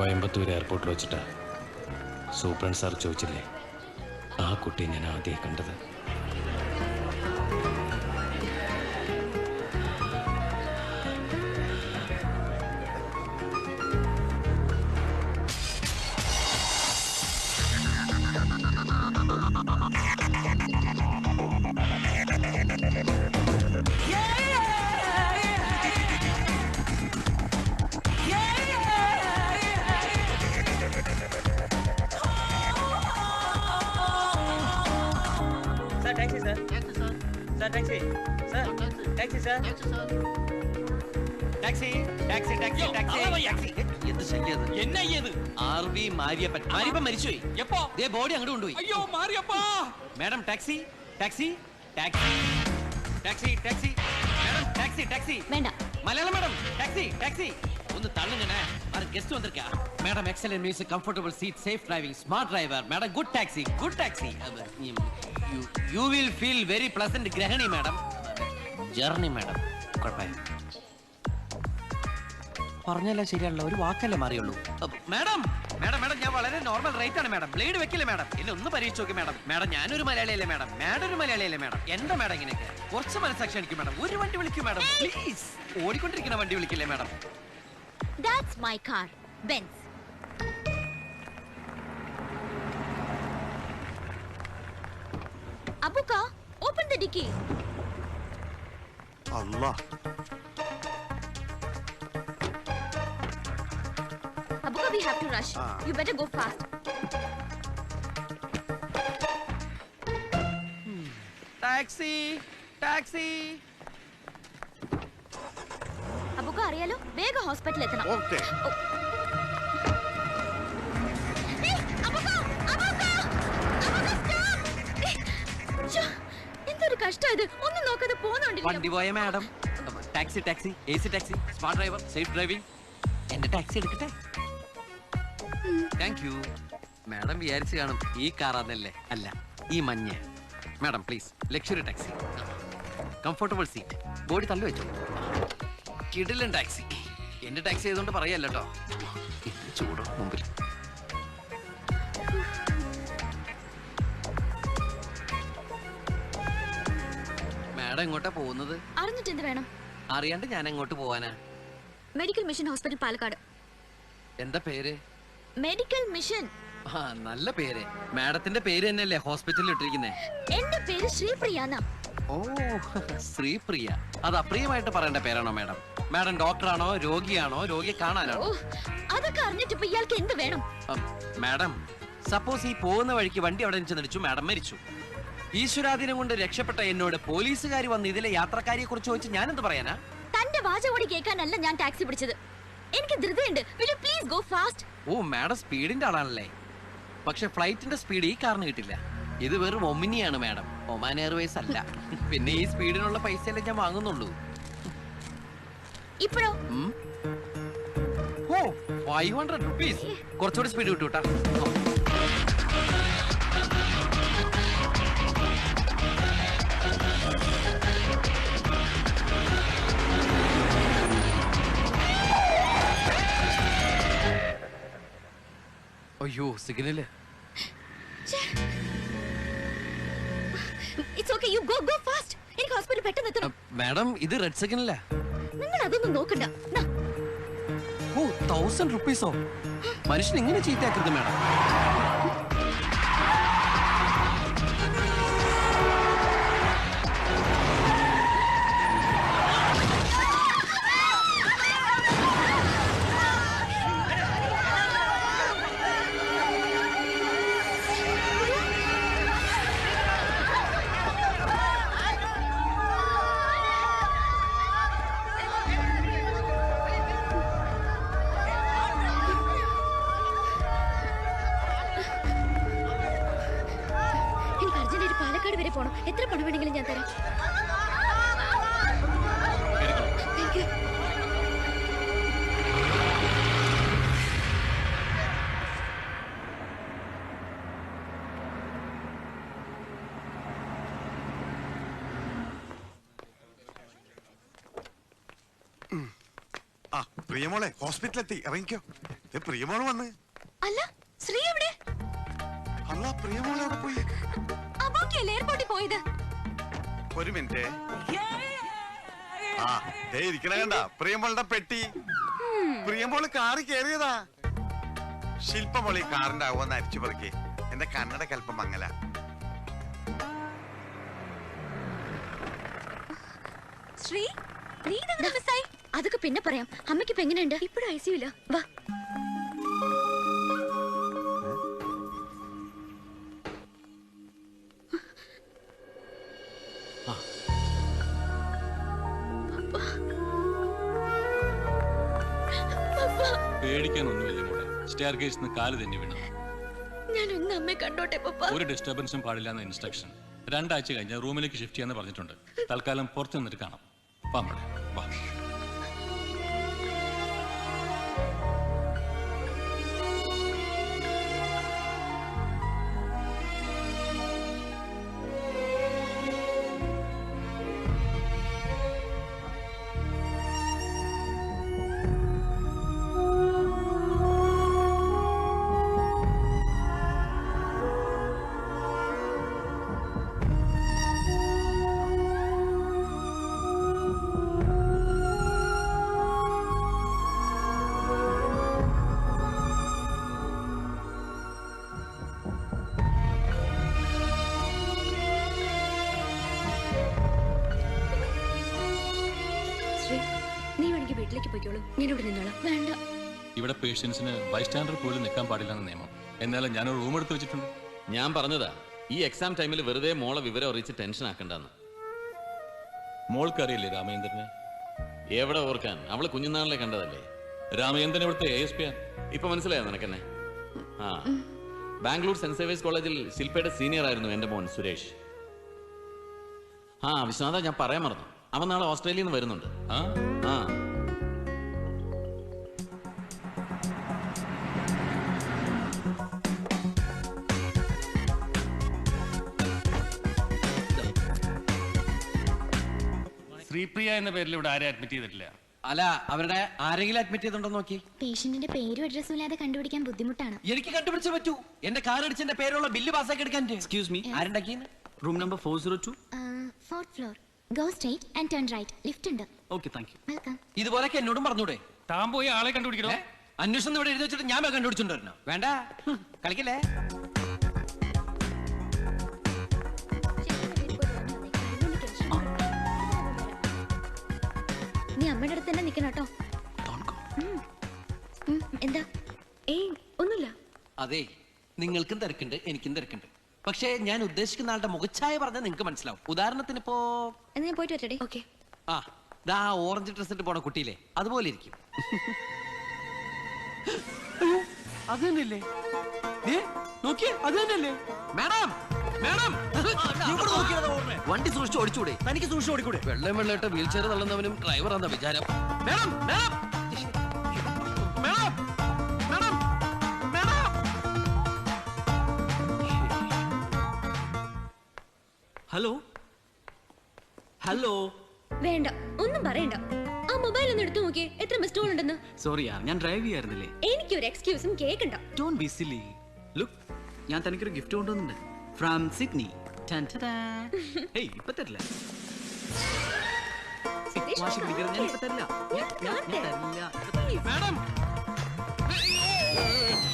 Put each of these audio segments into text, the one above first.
കോയമ്പത്തൂർ എയർപോർട്ടിൽ വെച്ചിട്ട്. Superintendent sir ചോദിച്ചില്ലേ ആ കുട്ടി ഞാൻ ആദ്യമായി കണ്ടത്. Sir taxi sir taxi sir taxi taxi taxi taxi taxi എന്ത് ശല്യത് എന്നാ ഇത്? R V Mariyappan. മാരിയപ്പൻ മരിച്ചുപോയി. എപ്പോ? ദേ ബോഡി അങ്ങോട്ട് കൊണ്ടുപോയി. അയ്യോ മാറിയപ്പാ. Madam taxi taxi taxi. Taxi taxi. Madam taxi taxi. വേണ്ട. Malayalam madam taxi taxi. ഒന്ന് തള്ളുങ്ങണേ ആരും guest വന്നിരിക്കാ? Madam excellent music comfortable seat safe driving smart driver madam good taxi good taxi you will feel very pleasant ഗ്രഹണി madam journey madam കുഴപ്പമില്ല. പറഞ്ഞല്ല ശരിയല്ല ഒരു വാക്കല്ലേ മാറിയുള്ളൂ. മാഡം മാഡം മാഡം ഞാൻ വളരെ നോർമൽ റേറ്റ് ആണ് മാഡം ബ്ലേഡ് വെക്കില്ല മാഡം എന്നെ ഒന്ന് പരീക്ഷിച്ച് നോക്കി മാഡം മാഡം ഞാനൊരു മലയാളിയല്ലേ മാഡം മാഡം ഒരു മലയാളിയല്ലേ മാഡം എന്താ മാഡം ഇങ്ങനെയൊക്കെ. കുറച്ച് മനസ്സാക്ഷി എനിക്ക് മാഡം ഒരു വണ്ടി വിളിക്കൂ മാഡം പ്ലീസ് ഓടിക്കൊണ്ടിരിക്കുന്ന വണ്ടി വിളിക്കില്ലേ madam That's my car, Benz. Abuka, open the dicky. Allah. Abuka, we have to rush. Ah. You better go fast. Taxi! Taxi! അറിയാലോ? വേഗം ഹോസ്പിറ്റലിൽ എത്തണം. എന്തൊരു കഷ്ടം ഇത്. ഒന്നും നോക്കാതെ വണ്ടി പോകുന്നുണ്ടല്ലോ പോയ madam? Taxi taxi A C taxi smart driver safe driving. എന്റെ ടാക്സി എടുക്കട്ടെ? താങ്ക് യു മാഡം വിചാരിച്ചു കാണും ഈ കാറാന്നല്ലേ അല്ല ഈ മഞ്ഞ. Madam please luxury taxi comfortable seat body തള്ളു വെച്ചോ. കിടിലൻ ടാക്സി. എന്റെ ടാക്സി ആയതുകൊണ്ട് പറയല്ല കേട്ടോ ചൂടോ മുമ്പിൽ. മാഡം എങ്ങോട്ടാ പോകുന്നത്? അറിഞ്ഞിട്ട് എന്ത് വേണം? അറിയാണ്ട് ഞാൻ എങ്ങോട്ട് പോവാനാ? Medical mission hospital Palakkad. എന്താ പേര്? Medical mission. ആ നല്ല പേര്. മാഡത്തിന്റെ പേര് തന്നെയല്ലേ ഹോസ്പിറ്റലിൽ ഇട്ടിരിക്കുന്നേ? എന്റെ പേര് ശ്രീപ്രിയ ഓ ശ്രീപ്രിയ. അത് അപ്രിയമായിട്ട് പറയേണ്ട പേരാണോ മാഡം? മാഡം ഡോക്ടറാണോ? രോഗിയാണോ? രോഗിയെ കാണാനാണോ? അതൊക്കെ അറിഞ്ഞിട്ട് ഇപ്പൊ ഇയാൾക്ക് എന്ത് വേണം? മാഡം സപ്പോസ് ഈ പോകുന്ന വഴിക്ക് വണ്ടി അവിടെ നിന്ന് നിടിച്ചു മാഡം മരിച്ചു. ഈശ്വരാധീനം കൊണ്ട് രക്ഷപ്പെട്ട എന്നോട് പോലീസുകാർ വന്ന് ഇതിലെ യാത്രക്കാരിയെ കുറിച്ച് ചോദിച്ച് ഞാൻ എന്ത് പറയാനാ? തന്റെ വാചകോടി കേൾക്കാനല്ല ഞാൻ ടാക്സി പിടിച്ചത്. എനിക്ക് ധൃതിയുണ്ട്. Please go fast oh madam സ്പീഡിന്റെ ആളാണല്ലേ. പക്ഷെ ഫ്ലൈറ്റിന്റെ സ്പീഡ് ഈ കാറിന് കിട്ടില്ല. ഇത് വെറും ഒമിനിയാണ് മാഡം. ഒമാൻ എയർവേസ് അല്ല. പിന്നെ ഈ സ്പീഡിനുള്ള പൈസയല്ലേ ഞാൻ വാങ്ങുന്നുള്ളൂ. ഇപ്പോഴോ? ഓ ഫൈവ് ഹൺഡ്രഡ് റുപ്പീസ് കുറച്ചുകൂടി സ്പീഡ് കിട്ടൂ കേട്ടാ അയ്യോ signal. It's okay you go go fast എനിക്ക് ഹോസ്പിറ്റൽ പെട്ടെന്ന് എത്തണം. മാഡം ഇത് റെഡ് സിഗ്നലാ നിങ്ങൾ അതൊന്നും നോക്കണ്ട ഓ തൗസൻഡ് റുപ്പീസോ മനുഷ്യൻ ഇങ്ങനെ ചീത്തയാക്കരുത് മാഡം. ആ പ്രിയമോളെ ഹോസ്പിറ്റലെത്തി. ഇറങ്ങിക്കോ. ദേ പ്രിയമോൾ വന്ന്. അല്ല ശ്രീ എവിടെ? അല്ല പ്രിയമോളെ എവിടെ പോയി? അബോക്കിയല്ലേ എയർപോർട്ടിൽ പോയത്? ഒരു മിനിറ്റ്. ആ ദേ ഇരിക്കണ കണ്ട. പ്രിയമോളുടെ പെട്ടി. പ്രിയമോൾ കാറി കയറിയതാ. ശില്പമോളി കാറിന്റെ ആവുമെന്ന് അരിച്ചു പറക്കി. എന്റെ കണ്ണട കൽപ്പം മങ്ങല. ശ്രീ നീ ഇതെങ്ങനെ മിസ്സായി അതൊക്കെ പിന്നെ പറയാം. അമ്മയ്ക്ക് ഇപ്പൊ എങ്ങനെയുണ്ട്? ഇപ്പോഴും ഐ സിയുല വാ. പേടിക്കാനൊന്നുമില്ല മോളെ. സ്റ്റെയർ കേസിന് കാൽ തന്നെ വീണു. ഞാൻ ഒന്ന് അമ്മയെ കണ്ടോട്ടെ പപ്പ. ഒരു ഡിസ്റ്റർബൻസും പാടില്ല എന്ന ഇൻസ്ട്രക്ഷൻ രണ്ടാഴ്ച കഴിഞ്ഞ് റൂമിലേക്ക് ഷിഫ്റ്റ് ചെയ്യാന്ന് പറഞ്ഞിട്ടുണ്ട്. തൽക്കാലം പുറത്തു നിന്നിട്ട് കാണാം. വീട്ടിലേക്ക് പോയിക്കോളൂ. ഞാൻ ഇവിടെ നിന്നോളാം. വേണ്ട. ഇവിടെ പേഷ്യൻസിന് ബൈസ്റ്റാൻഡർ പോലും നിൽക്കാൻ പാടില്ലെന്ന് നിയമം. എന്നാലും ഞാനൊരു റൂം എടുത്ത് വെച്ചിട്ടുണ്ട്. ഞാൻ പറഞ്ഞതാ ഈ എക്സാം ടൈമിൽ വെറുതെ മോളെ വിവരം അറിയിച്ച് ടെൻഷൻ ആക്കണ്ടെന്ന്. മോൾക്കറിയില്ലേ രാമേന്ദ്രനെ എവിടെ ഓർക്കാൻ? അവൾ കുഞ്ഞുനാളിലെ കണ്ടതല്ലേ? രാമേന്ദ്രൻ ഇവിടുത്തെ എ എസ് പി ആണ് ഇപ്പൊ മനസ്സിലായോ നിനക്കെന്നെ? ആ. ബാംഗ്ലൂർ സെന്റ് സേവേഴ്സ് കോളേജിൽ ശില്പയുടെ സീനിയർ ആയിരുന്നു എന്റെ മോൻ സുരേഷ്. ആ വിശ്വനാഥ ഞാൻ പറയാൻ മറന്നു. അവൻ നാളെ ഓസ്ട്രേലിയയിൽ നിന്ന് വരുന്നുണ്ട്. ആ? ആ. ശ്രീപ്രിയ എന്ന പേരിൽ ഇവിടെ ആരെ അഡ്മിറ്റ് ചെയ്തിട്ടില്ല. അല്ല അവരുടെ ആരെങ്കിലും അഡ്മിറ്റ് ചെയ്തിട്ടുണ്ടോ നോക്കി? പേഷ്യന്റിന്റെ പേരും അഡ്രസ്സും ഇല്ലാതെ കണ്ടുപിടിക്കാൻ ബുദ്ധിമുട്ടാണ്. എനിക്ക് കണ്ടുപിടിച്ചേ പറ്റൂ. എന്റെ കാർ അടിച്ചെന്റെ പേരുള്ള ബില്ല് പാസ്സാക്കി എടുക്കാൻ excuse me ആരുണ്ടാക്കി room number four zero two fourth floor go straight and turn right lift ഉണ്ട്. ഓക്കെ താങ്ക് യു വെൽക്കം ഇതുപോലൊക്കെ എന്നോടും പറഞ്ഞൂടെ? താൻ പോയി ആളെ കണ്ടുപിടിക്കണോ? അന്വേഷണം ഇവിടെ എഴുതി വെച്ചിട്ട് ഞാൻ കണ്ടുപിടിച്ചിട്ടുണ്ടായിരുന്നു വേണ്ട. കളിക്കല്ലേ? അമ്മയുടെ അടുത്ത് തന്നെ നിക്കണം കേട്ടോ. എന്താ? ഏയ് ഒന്നുമില്ല. അതെ നിങ്ങൾക്കും തിരക്കുണ്ട് എനിക്കും തിരക്കുണ്ട്. പക്ഷേ ഞാൻ ഉദ്ദേശിക്കുന്ന ആളുടെ മുഖച്ഛായ പറഞ്ഞാൽ നിങ്ങൾക്ക് മനസ്സിലാവും. ഉദാഹരണത്തിന് ഇപ്പോ എന്നാ ഞാൻ പോയിട്ട് വരട്ടെ ഓക്കെ. ആ ദാ ഓറഞ്ച് ഡ്രസ് ഇട്ട് പോണ കുട്ടിയില്ലേ? അതുപോലെ ഇരിക്കും. അത് തന്നെയല്ലേ? ദേ, നോക്കിയേ അത് തന്നെയല്ലേ? മാഡം! വണ്ടി സൂക്ഷിച്ച് ഓടിച്ചൂടെ. തനിക്ക് സൂക്ഷിച്ച് ഓടിക്കൂടെ? വെള്ളം വെള്ളമിട്ട് വീൽ ചെയർ തള്ളുന്നവനും ഡ്രൈവർ എന്ന വിചാരം. Madam madam madam madam madam hello? Hello? വേണ്ട ഒന്നും പറയണ്ട. ആ മൊബൈൽ ഒന്ന് എടുത്തു നോക്കിയേ എത്ര മിസ് കോൾ ഉണ്ടെന്ന്. സോറി യാർ ഞാൻ ഡ്രൈവ് ചെയ്യാറുന്നില്ലേ എനിക്ക് ഒരു എക്സ്ക്യൂസും കേക്കണ്ട. ഡോണ്ട് ബി സിലി ലുക്ക് ഞാൻ തനിക്കൊരു ഗിഫ്റ്റ് കൊണ്ടുവന്നിട്ടുണ്ട്. ഫ്രം സിഡ്നി ഹേയ് ഇപ്പൊ തരില്ല. ഏയ്, വാശി പിടിക്കരുത് ഞാൻ ഇപ്പൊ തരില്ല. ഞാൻ- ഞാൻ- ഞാൻ തരില്ല. മാഡം.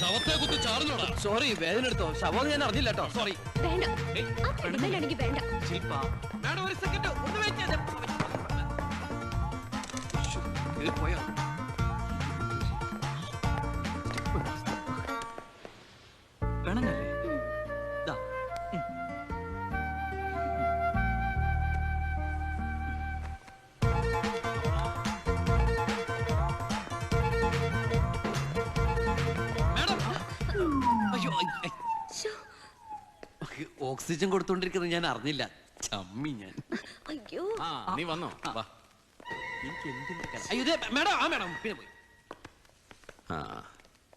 ശവത്തെ കുത്തി ചാർന്നോടാ സോറി വേദന എടുത്തോ. ശവം ഞാൻ അറിഞ്ഞില്ല കേട്ടോ സോറി വേണ്ട ആ മൊബൈലാണെങ്കിൽ വേണ്ട. ശില്പ. മാഡം ഒരു സെക്കൻഡ് ഒന്ന് വെയിറ്റ് ചെയ്തേ പോയോ? ഓക്സിജൻ കൊടുത്തോണ്ടിരിക്കുന്നത് ഞാൻ അറിഞ്ഞില്ല. ചമ്മി ഞാൻ. അയ്യോ. ആ നീ വന്നോ. വാ. അയ്യോ ദേ, മാഡം ആ മാഡം പിന്നെ പോയി. ആ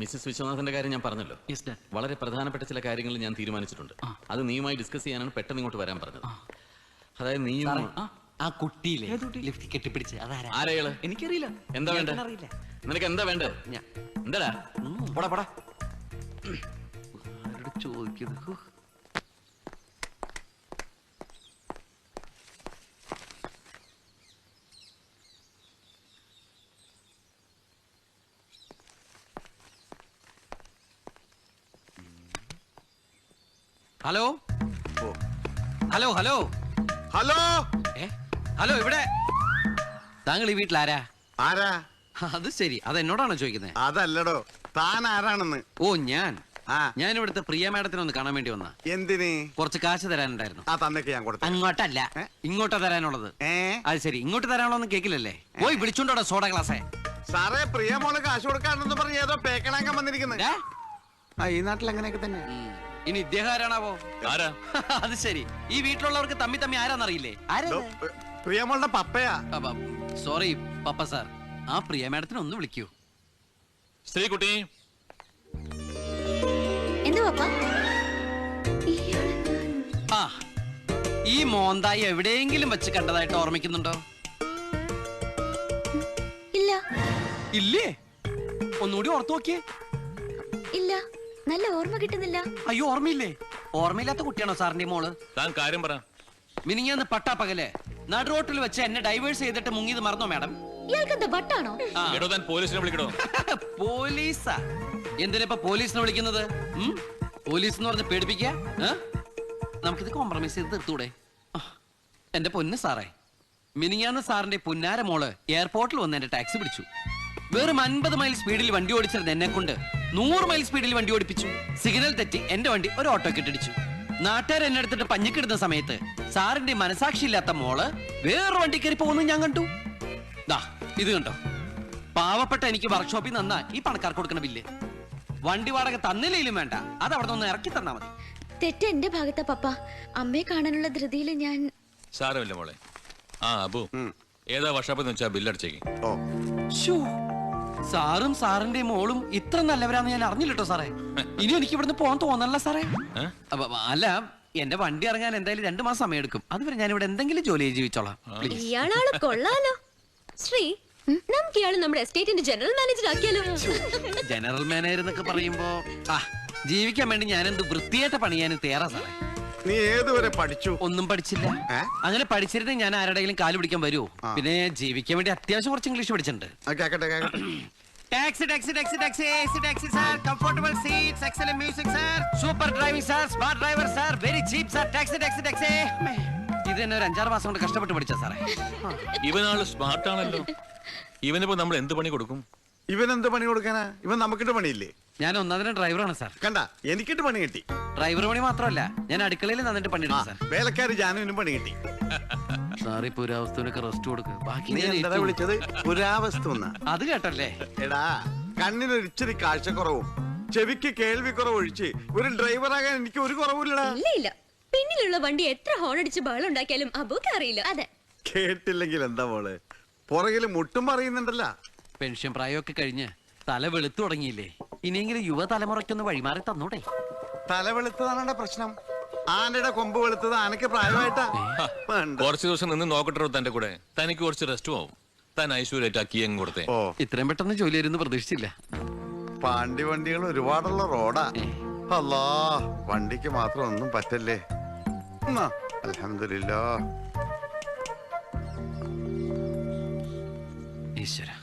മിസ്സസ് വിശ്വനാഥന്റെ കാര്യം ഞാൻ പറഞ്ഞല്ലോ. യെസ് ഡാഡ് വളരെ പ്രധാനപ്പെട്ട ചില കാര്യങ്ങൾ ഞാൻ തീരുമാനിച്ചിട്ടുണ്ട്. അത് നീയുമായി ഡിസ്കസ് ചെയ്യാനാണ് പെട്ടെന്ന് ഇങ്ങോട്ട് വരാൻ പറഞ്ഞത്. അതായത് നീയും ആ. കുട്ടിയിലെ കുട്ടിയില്ലേ? ലിഫ്റ്റ് കെട്ടിപ്പിടിച്ച് അതാരാ? ആരെകൾ എനിക്കറിയില്ല. എന്താ വേണ്ടേ? അറിയില്ല നിനക്ക് എന്താ വേണ്ടേ? ഞാൻ എന്താടാ? പോടാ പോടാ. ആരോട് ചോദിക്കുന്നു? ഹോ. ഹലോ? Hello hello? ഹലോ? ഏ? ഹലോ ഇവിടെ. താങ്കൾ ഈ വീട്ടിൽ ആരാ? ആരാ അത് ശരി. അത് എന്നോടാണോ ചോദിക്കുന്നത് അതല്ലടോ. താൻ ആരാണെന്ന്? ഓ ഞാൻ. ആ. ഞാൻ ഇവിടുത്തെ പ്രിയ മാഡത്തിനെ ഒന്ന് കാണാൻ വേണ്ടി വന്നാ. എന്തിന്? കുറച്ച് കാശ് തരാനുണ്ടായിരുന്നു. ആ തന്നേക്ക് ഞാൻ കൊടുത്തു. അങ്ങോട്ടല്ല? ഇങ്ങോട്ടാ തരാനുള്ളത്. ഏ? അത് ശരി. ഇങ്ങോട്ട് തരാനുള്ളതൊന്നും കേക്കില്ലല്ലേ? പോയി വിളിച്ചോണ്ടോടാ സോഡ ഗ്ലാസേ. സാറേ പ്രിയ മോൾ കാശ് കൊടുക്കാണെന്ന് പറഞ്ഞ് ഏതോ പേക്കണാക്കാൻ വന്നിരിക്കുന്നത് ആ ഈ നാട്ടിൽ അങ്ങനെയൊക്കെ തന്നെ. ഇനി ഇദ്ദേഹം ആരാണാവോ? ആരാ? അത് ശരി. ഈ വീട്ടിലുള്ളവർക്ക് തമ്മി തമ്മി ആരാന്നറിയില്ലേ? പ്രിയമോളുടെ പ്രിയ മോളുടെ പപ്പയാ സോറി പപ്പ സാർ. ആ പ്രിയ മാഡത്തിനെ ഒന്ന് വിളിക്കൂ. സ്ത്രീകുട്ടി. ആ ഈ മോന്തായി എവിടെയെങ്കിലും വെച്ച് കണ്ടതായിട്ട് ഓർമ്മിക്കുന്നുണ്ടോ? ഇല്ല. ഇല്ലേ? ഒന്നുകൂടി ഓർത്തു നോക്കിയേ. ഇല്ല. നല്ല ഓർമ്മ കിട്ടുന്നില്ല. അയ്യോ ഓർമ്മയില്ലേ? ഓർമ്മയില്ലാത്ത കുട്ടിയാണോ സാറിന്റെ മോൾ? താൻ കാര്യം പറ. മിനിങ്ങാന്ന് പട്ടാപ്പകൽ നടുറോട്ടിൽ വെച്ച് എന്നെ ഡൈവേഴ്സ് ചെയ്തിട്ട് മുങ്ങിയത് മറന്നോ മാഡം? ഇയാൾക്ക് എന്താ ബട്ടാണോ ആ. എടോ താൻ പോലീസിനെ വിളിക്കണോ പോലീസാ? എന്തിനാ ഇപ്പൊ പോലീസിനെ വിളിക്കുന്നത്? ഉം? പോലീസ് എന്ന് പറഞ്ഞ് പേടിപ്പിക്കുക ഏ? നമുക്കിത് കോംപ്രമൈസ് ചെയ്ത് തീർത്തൂടെ? ആ, എന്റെ പൊന്ന് സാറേ. മിനിങ്ങാന്ന് സാറിന്റെ പുന്നാര മോൾ എയർപോർട്ടിൽ വന്ന് എന്റെ ടാക്സി പിടിച്ചു. വെറും അൻപത് മൈൽ സ്പീഡിൽ വണ്ടി ഓടിച്ചിരുന്ന എന്നെ കൊണ്ട് നൂറ് മൈൽ സ്പീഡിൽ വണ്ടി ഓടിപ്പിച്ചു. സിഗ്നൽ തെറ്റി എന്റെ വണ്ടി ഒരു ഓട്ടോ കെട്ടിടിച്ചു നാട്ടുകാർ എന്നെ എടുത്തിട്ട് പഞ്ഞിക്കിടുന്ന സമയത്ത് സാറിന്റെ മനസാക്ഷിയില്ലാത്ത മോൾ വേറൊരു വണ്ടി കയറി പോകുന്നു ഞാൻ കണ്ടു. ദാ ഇത് കണ്ടോ? പാവപ്പെട്ട എനിക്ക് വർക്ക്ഷോപ്പിൽ നന്നാ ഈ പണക്കാർക്ക് കൊടുക്കണ ബില്ല്. വണ്ടി വാടക തന്നില്ലേലും വേണ്ട. അത് അവിടെ നിന്ന് ഇറക്കി തന്നാ മതി. തെറ്റ് എന്റെ ഭാഗത്താ പപ്പ. അമ്മയെ കാണാനുള്ള ധൃതിയിൽ ഞാൻ സാരമില്ല മോളെ. ആ അബു. ഏതാ വർഷാപ്പ് വെച്ചാ ബില്ലടിച്ചേക്ക്. ഓ. സാറും സാറിന്റെ മോളും ഇത്ര നല്ലവരാന്ന് ഞാൻ അറിഞ്ഞില്ലട്ടോ സാറേ. ഇനി എനിക്ക് ഇവിടുന്ന് പോകാൻ തോന്നല്ല സാറേ. അപ്പൊ, അല്ല എന്റെ വണ്ടി ഇറങ്ങാൻ എന്തായാലും രണ്ടു മാസം സമയം എടുക്കും അതുവരെ ഞാൻ ഇവിടെ എന്തെങ്കിലും ജോലി ജീവിച്ചോളാം. പ്ലീസ് ഇയാളാൾ കൊള്ളാലോ. ശ്രീ നമുക്ക് നമ്മുടെ എസ്റ്റേറ്റിന്റെ ജനറൽ മാനേജർ ആക്കിയാലോ ജനറൽ മാനേജർ എന്നൊക്കെ പറയുമ്പോ ആ ജീവിക്കാൻ വേണ്ടി ഞാൻ എന്ത് വൃത്തിയായിട്ട് പണിയാനും തയ്യാറാ സാറേ. നീ ഏതുവരെ പഠിച്ചു? ഒന്നും പഠിച്ചില്ല? അങ്ങനെ പഠിച്ചിരുന്നേ ഞാൻ ആരുടെയെങ്കിലും കാൽ പിടിക്കാൻ വരുമോ? പിന്നെ ജീവിക്കാൻ വേണ്ടി അത്യാവശ്യം കുറച്ച് ഇംഗ്ലീഷ് പഠിച്ചിട്ടുണ്ട്. കേക്കട്ടെ കേക്കട്ടെ. Taxi taxi taxi taxi AC taxi sir comfortable seats excellent music sir super driving sir smart driver sir very cheap sir taxi taxi taxi ഇത് തന്നെ ഒരു അഞ്ചാറ് മാസം കൊണ്ട് കഷ്ടപ്പെട്ട് പഠിച്ച സാറേ ഇവനാൾ സ്മാർട്ട് ആണല്ലോ. ഇവനിപ്പോ നമ്മൾ എന്ത് പണി കൊടുക്കും? ഇവൻ എന്ത് പണി കൊടുക്കാനാ? ഇവൻ നമുക്കിട്ട് പണിയില്ലേ? ഞാൻ ഒന്നാമതിന് ഡ്രൈവറാണ് സാർ. കണ്ട എനിക്കിട്ട് പണി കിട്ടി. ഡ്രൈവർ പണി മാത്രമല്ല ഞാൻ അടുക്കളയിൽ നന്നിട്ട് പണി പണിയെടുക്കും സാർ. വേലക്കാരി ജാനുവിനും പണി കിട്ടി. സാർ ഈ പുരാവസ്തുവിനൊക്കെ റെസ്റ്റ് കൊടുക്കുക ബാക്കി നീ ഞാൻ എന്താ ഏറ്റു. വിളിച്ചത്? പുരാവസ്തു എന്നാ അത് കേട്ടല്ലേ? എടാ കണ്ണിനൊരു ഇച്ചിരി കാഴ്ചക്കുറവും ചെവിക്ക് കേൾവി ഒഴിച്ച് ഒരു ഡ്രൈവറാകാൻ എനിക്ക് ഒരു കുറവില്ലടാ ഇല്ല ഇല്ല. പിന്നിലുള്ള വണ്ടി എത്ര ഹോൺ അടിച്ച് ബഹളം ഉണ്ടാക്കിയാലും അബൂക്ക് അറിയില്ല. അതെ. കേട്ടില്ലെങ്കിൽ എന്താ മോൾ? പുറകിൽ മുട്ടും പറയുന്നുണ്ടല്ല. പെൻഷൻ പ്രായമൊക്കെ കഴിഞ്ഞ് തല വെളുത്തു തുടങ്ങിയില്ലേ? ഇനിയെങ്കിലും യുവതലമുറയ്ക്കൊന്ന് വഴിമാറി തന്നൂടെ? തല വെളുത്തതാണ് പ്രശ്നം. ആനയുടെ കൊമ്പ് വെളുത്തത് ആനക്ക് പ്രായമായിട്ടാ. കുറച്ച് ദിവസം നിന്ന് നോക്കട്ടോ തന്റെ കൂടെ. തനിക്ക് കുറച്ച് റെസ്റ്റ് ആവും. താൻ അങ്ങ് കൊടുത്തേ. ഓ. ഇത്രയും പെട്ടെന്ന് ജോലി വരുമെന്ന് പ്രതീക്ഷിച്ചില്ല. പാണ്ടി വണ്ടികൾ ഒരുപാടുള്ള റോഡാ. അല്ലാ വണ്ടിക്ക് മാത്രം ഒന്നും പറ്റല്ലേ? അലഹമില്ല ഈശ്വര.